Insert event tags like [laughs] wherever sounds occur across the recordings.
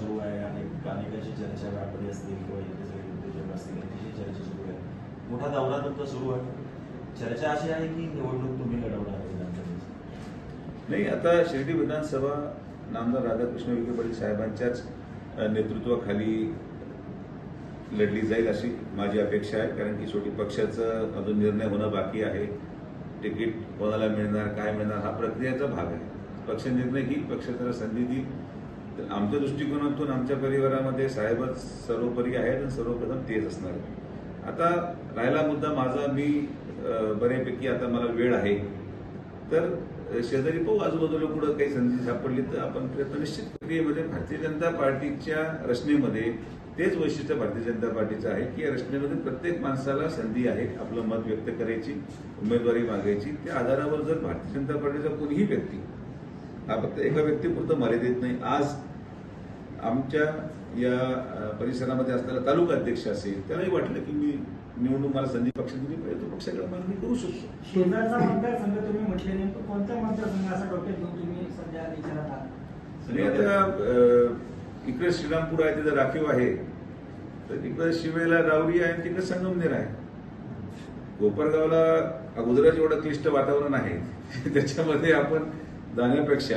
सुरू आहे आणि अनेकांशी चर्चा व्यापारी असतील किंवा इथे सगळे उद्योजक असतील यांच्याशी चर्चा सुरू आहे. मोठा दौरा तुमचा सुरू आहे. चर्चा अशी आहे की निवडणूक तुम्ही लढवणार नाही आता शिर्डी विधानसभा नामदार राधाकृष्ण विखे पाटील साहेबांच्याच नेतृत्वाखाली लढली जाईल अशी माझी अपेक्षा आहे. कारण की छोटी पक्षाचं अजून निर्णय होणं बाकी आहे. तिकीट कोणाला मिळणार काय मिळणार हा प्रक्रियेचा भाग आहे. पक्ष निर्णय घेईल पक्ष त्याला संधी देईल. तर आमच्या दृष्टिकोनातून आमच्या परिवारामध्ये साहेबच सर्वोपरी आहेत आणि सर्वप्रथम तेच असणार आता राहिला मुद्दा माझा मी बऱ्यापैकी आता मला वेळ आहे. तर शेजारी पाहू आजूबाजूला कुठं काही संधी सापडली तर आपण प्रयत्न निश्चित प्रक्रियेमध्ये भारतीय जनता पार्टीच्या रचनेमध्ये तेच वैशिष्ट्य भारतीय जनता पार्टीचं आहे की या रचनेमध्ये प्रत्येक माणसाला संधी आहे आपलं मत व्यक्त करायची उमेदवारी मागायची. त्या आधारावर जर भारतीय जनता पार्टीचा कोणीही व्यक्ती हा फक्त एका व्यक्तीपुरतं मर्यादित नाही. आज आमच्या या परिसरामध्ये असलेला तालुका अध्यक्ष असेल त्यालाही वाटलं की मी निवडून मला संधी पक्ष दिली पाहिजे तो पक्षाकडे मागणी करू शकतो. शेजारचा मतदारसंघ तुम्ही म्हटले नेमकं कोणता मतदारसंघ असा डोक्यात घेऊन तुम्ही सध्या विचारात आहात? आणि आता इकडे श्रीरामपूर आहे तिथं राखीव आहे. तर तिकडे शिवेला रावरी आहे आणि तिकडे संगमनेर आहे. कोपरगावला अगोदरच एवढं क्लिष्ट वातावरण आहे. [laughs] त्याच्यामध्ये आपण जाण्यापेक्षा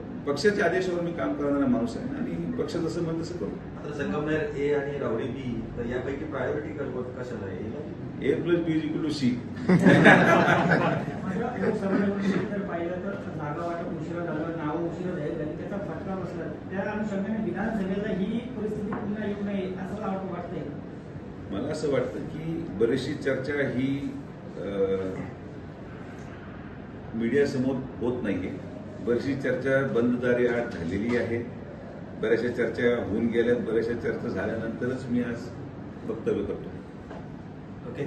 पक्षाच्या आदेशावर मी काम करणारा माणूस आहे आणि पक्ष जसं म्हणत तसं करू. आता संगमनेर ए आणि रावडी बी तर यापैकी प्रायोरिटी कशाला आहे? A plus B equal to C पाहिलं तर जागा वाटप उशिरा झालं नावं उशिरा जाहीर झाली त्याचा फटका बसला त्या अनुषंगाने विधानसभेला ही परिस्थिती पुन्हा येऊ नये असं वाट- वाटतंय मला असं वाटतं की बरीचशी चर्चा ही मीडियासमोर होत नाहीये. बरीचशी चर्चा बंद दारी आठ झालेली आहे. बऱ्याचशा चर्चा होऊन गेल्यात. बऱ्याचशा चर्चा झाल्यानंतरच मी आज वक्तव्य करतो. ओके